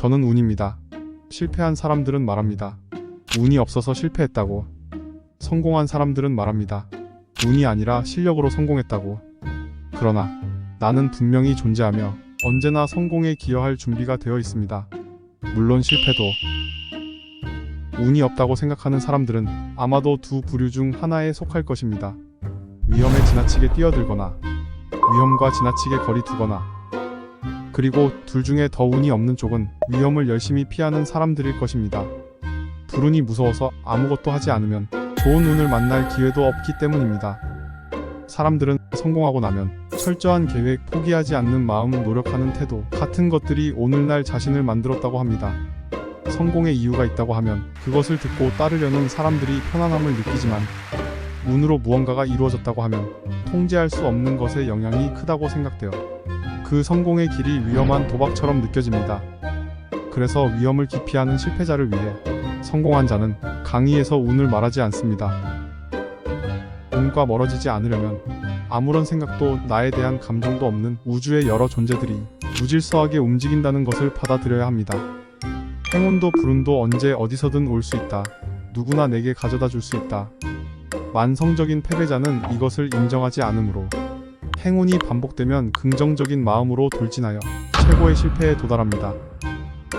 저는 운입니다. 실패한 사람들은 말합니다. 운이 없어서 실패했다고. 성공한 사람들은 말합니다. 운이 아니라 실력으로 성공했다고. 그러나 나는 분명히 존재하며 언제나 성공에 기여할 준비가 되어 있습니다. 물론 실패도. 운이 없다고 생각하는 사람들은 아마도 두 부류 중 하나에 속할 것입니다. 위험에 지나치게 뛰어들거나 위험과 지나치게 거리 두거나 그리고 둘 중에 더 운이 없는 쪽은 위험을 열심히 피하는 사람들일 것입니다. 불운이 무서워서 아무것도 하지 않으면 좋은 운을 만날 기회도 없기 때문입니다. 사람들은 성공하고 나면 철저한 계획, 포기하지 않는 마음, 노력하는 태도 같은 것들이 오늘날 자신을 만들었다고 합니다. 성공의 이유가 있다고 하면 그것을 듣고 따르려는 사람들이 편안함을 느끼지만 운으로 무언가가 이루어졌다고 하면 통제할 수 없는 것의 영향이 크다고 생각돼요. 그 성공의 길이 위험한 도박처럼 느껴집니다. 그래서 위험을 기피하는 실패자를 위해 성공한 자는 강의에서 운을 말하지 않습니다. 운과 멀어지지 않으려면 아무런 생각도 나에 대한 감정도 없는 우주의 여러 존재들이 무질서하게 움직인다는 것을 받아들여야 합니다. 행운도 불운도 언제 어디서든 올 수 있다. 누구나 내게 가져다 줄 수 있다. 만성적인 패배자는 이것을 인정하지 않으므로 행운이 반복되면 긍정적인 마음으로 돌진하여 최고의 실패에 도달합니다.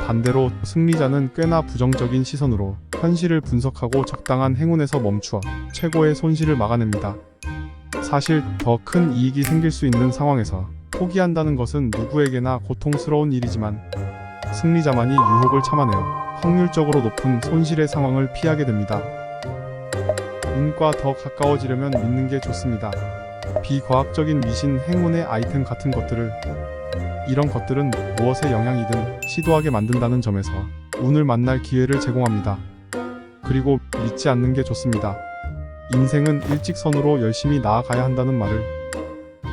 반대로 승리자는 꽤나 부정적인 시선으로 현실을 분석하고 적당한 행운에서 멈추어 최고의 손실을 막아냅니다. 사실 더 큰 이익이 생길 수 있는 상황에서 포기한다는 것은 누구에게나 고통스러운 일이지만 승리자만이 유혹을 참아내어 확률적으로 높은 손실의 상황을 피하게 됩니다. 운과 더 가까워지려면 믿는 게 좋습니다. 비과학적인 미신, 행운의 아이템 같은 것들을 이런 것들은 무엇의 영향이든 시도하게 만든다는 점에서 운을 만날 기회를 제공합니다. 그리고 믿지 않는 게 좋습니다. 인생은 일직선으로 열심히 나아가야 한다는 말을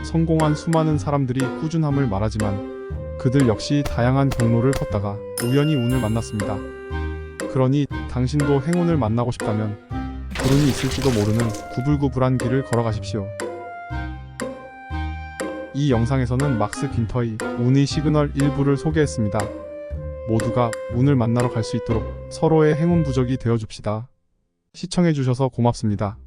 성공한 수많은 사람들이 꾸준함을 말하지만 그들 역시 다양한 경로를 걷다가 우연히 운을 만났습니다. 그러니 당신도 행운을 만나고 싶다면 불운이 있을지도 모르는 구불구불한 길을 걸어가십시오. 이 영상에서는 막스 빈터의 운의 시그널 일부를 소개했습니다. 모두가 운을 만나러 갈 수 있도록 서로의 행운 부적이 되어줍시다. 시청해주셔서 고맙습니다.